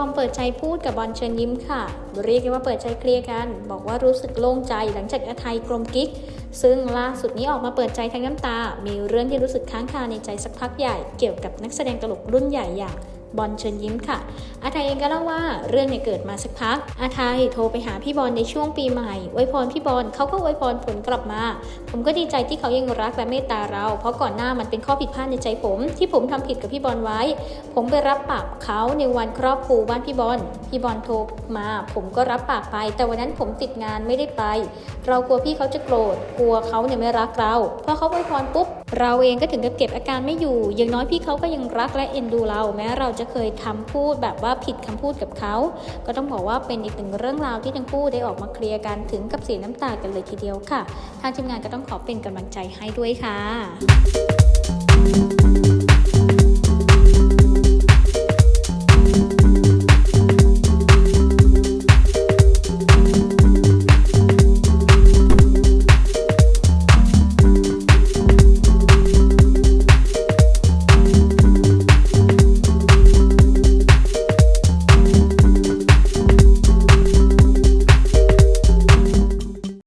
อมเปิดใจพูดกับบอลเชิญยิ้มค่ะ เรียกได้ว่าเปิดใจเคลียร์กัน บอกว่ารู้สึกโล่งใจหลังจากอาไทยกลมกิ๊ก ซึ่งล่าสุดนี้ออกมาเปิดใจทั้งน้ำตา มีเรื่องที่รู้สึกค้างคาในใจสักพักใหญ่ เกี่ยวกับนักแสดงตลกรุ่นใหญ่อย่าง บอลเชิญยิ้มค่ะ อาไทยเองก็เล่าว่าเรื่องเนี่ยเกิดมาสักพัก อาไทยโทรไปหาพี่บอลในช่วงปีใหม่อวยพรพี่บอลเขาก็อวยพรผลกลับมา ผมก็ดีใจที่เขายังรักและเมตตาเรา เพราะก่อนหน้ามันเป็นข้อผิดพลาดในใจผม ที่ผมทำผิดกับพี่บอลไว้ ผมไปรับปากเขาในวันครอบครูบ้านพี่บอลพี่บอลโทรมา ผมก็รับปากไป แต่วันนั้นผมติดงานไม่ได้ไป เรากลัวพี่เขาจะโกรธ กลัวเขาเนี่ยไม่รักเราพอเขาอวยพรปุ๊บ เราเองก็ถึงกับเก็บอาการไม่อยู่ อย่างน้อยพี่เขาก็ยังรักและเอ็นดูเรา แม้เราจะเคยทำพูดแบบว่าผิดคำพูดกับเขา ก็ต้องบอกว่าเป็นอีกหนึ่งเรื่องราวที่ทั้งคู่ได้ออกมาเคลียร์กันถึงกับเสียน้ำตากันเลยทีเดียวค่ะ ทางทีมงานก็ต้องขอเป็นกำลังใจให้ด้วยค่ะ